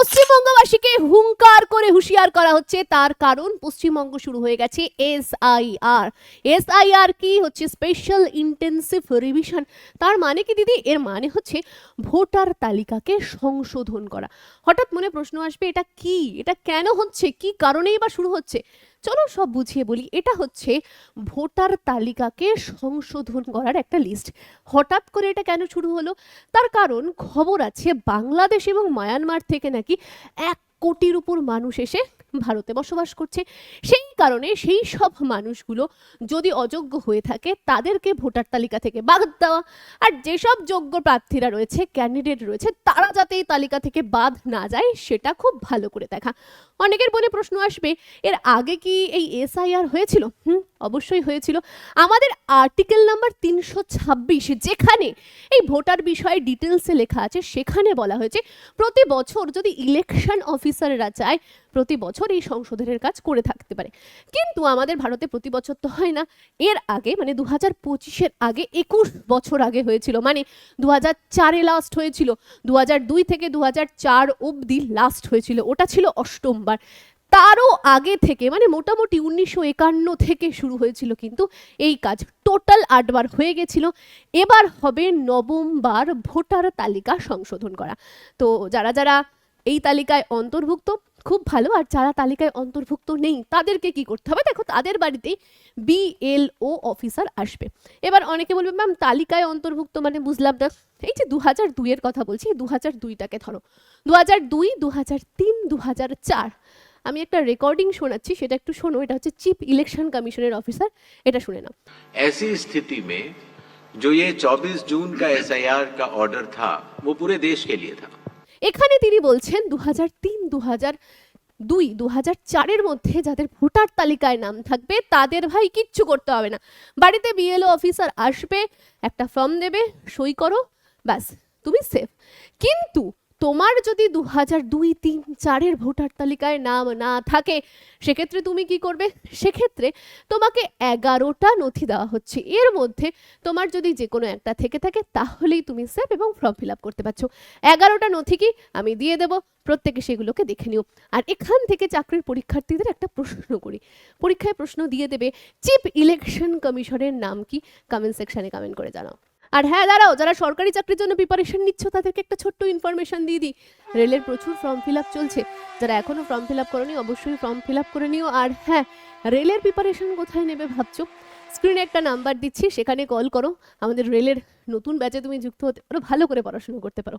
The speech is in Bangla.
পশ্চিমবঙ্গবাসীকে হুঙ্কার করে হুঁশিয়ার করা হচ্ছে, তার কারণ পশ্চিমবঙ্গ শুরু হয়ে গেছে এসআইআর। এসআইআর কি হচ্ছে? স্পেশাল ইন্টেন্সিভ রিভিশন তার মানে কি দিদি? এর মানে হচ্ছে ভোটার তালিকাকে সংশোধন করা। হঠাৎ মনে প্রশ্ন আসবে, এটা কি? এটা কেন হচ্ছে? কি কারণেই বা শুরু হচ্ছে? চলো সব বুঝিয়ে বলি, এটা হচ্ছে ভোটার তালিকাকে সংশোধন করার একটা লিস্ট হঠাৎ করে এটা কেন শুরু হলো? তার কারণ খবর আছে বাংলাদেশ এবং মায়ানমার থেকে নাকি এক কোটির উপর মানুষ এসে ভারতে বসবাস করছে। সেই কারণে সেই সব মানুষগুলো যদি অযোগ্য হয়ে থাকে, তাদেরকে ভোটার তালিকা থেকে বাদ দেওয়া আর যেসব যোগ্য প্রার্থীরা রয়েছে ক্যান্ডিডেট রয়েছে, তারা যাতে এই তালিকা থেকে বাদ না যায়, সেটা খুব ভালো করে দেখা। অনেকের মনে প্রশ্ন আসবে, এর আগে কি এই এসআইআর হয়েছিল? হুম অবশ্যই হয়েছিল। আমাদের আর্টিকেল নাম্বার তিনশো ছাব্বিশ, যেখানে এই ভোটার বিষয়ে ডিটেলসে লেখা আছে, সেখানে বলা হয়েছে, প্রতি বছর যদি ইলেকশন অফিসাররা চায়, প্রতি বছর এই সংশোধনের কাজ করে থাকতে পারে। কিন্তু আমাদের ভারতে প্রতি বছর তো হয় না। এর আগে মানে দু হাজার পঁচিশের আগে, একুশ বছর আগে হয়েছিল। মানে দু হাজার চারে লাস্ট হয়েছিল। দু হাজার দুই থেকে দু হাজার চার অবধি লাস্ট হয়েছিল। ওটা ছিল অষ্টমবার। তারও আগে থেকে মানে মোটামুটি উনিশশো একান্ন থেকে শুরু হয়েছিল কিন্তু এই কাজ। টোটাল আটবার হয়ে গেছিল। এবার হবে নবমবার ভোটার তালিকা সংশোধন করা। তো যারা যারা এই তালিকায় অন্তর্ভুক্ত, খুব ভালো। আর যারা তালিকায় অন্তর্ভুক্ত নেই, তাদেরকে কি করতে হবে? দেখো, তাদের বাড়িতেই বিএলও অফিসার আসবে। এবার অনেকে বলবে, ম্যাম, তালিকায় অন্তর্ভুক্ত মানে বুঝলাম না। এই যে দু হাজার দুইয়ের কথা বলছি দু হাজার দুইটাকে ধরো। দু হাজার দুই দু হাজার তিন দু হাজার চার। আমি একটা রেকর্ডিং শোনাচ্ছি সেটা একটু শোনো এটা হচ্ছে চিফ ইলেকশন কমিশনের অফিসার এটা শুনে নাও ऐसी स्थिति में जो ये 24 जून का एसआईआर का ऑर्डर था वो पूरे देश के लिए था এখানে তিনি বলছেন দু হাজার তিন দু হাজার দুই দু হাজার চারের মধ্যে যাদের ভোটার তালিকায় নাম থাকবে তাদের ভাই কিচ্ছু করতে হবে না বাড়িতে বিএলও অফিসার আসবে একটা ফর্ম দেবে সই করো ব্যাস তুমি সেফ কিন্তু তোমার যদি দু হাজার দুই, তিন, চারের ভোটার তালিকায় নাম না থাকে, সেক্ষেত্রে তুমি কি করবে? সেক্ষেত্রে তোমাকে এগারোটা নথি দেওয়া হচ্ছে। এর মধ্যে তোমার যদি যে কোনো একটা থেকে থাকে, তাহলেই তুমি সেফ এবং ফর্ম ফিল আপ করতে পারছ। এগারোটা নথি কি? আমি দিয়ে দেবো। প্রত্যেকে সেগুলোকে দেখে নিও। আর এখান থেকে চাকরির পরীক্ষার্থীদের একটা প্রশ্ন করি। পরীক্ষায় প্রশ্ন দিয়ে দেবে, চিফ ইলেকশন কমিশনের নাম কি? কমেন্ট সেকশনে কমেন্ট করে জানাও। আর হ্যাঁ দাঁড়াও, যারা সরকারি চাকরির জন্য প্রিপারেশন নিচ্ছ, তাদেরকে একটা ছোট্ট ইনফরমেশন দিয়ে দিই। রেলের প্রচুর ফর্ম ফিল আপ চলছে। যারা এখনও ফর্ম ফিল আপ করনি, অবশ্যই ফর্ম ফিল আপ করে নিও। আর হ্যাঁ রেলের প্রিপারেশন কোথায় নেবে ভাবছ? স্ক্রিনে একটা নাম্বার দিচ্ছি, সেখানে কল করো। আমাদের রেলের নতুন ব্যাচে তুমি যুক্ত হতে পারো, ভালো করে পড়াশোনা করতে পারো।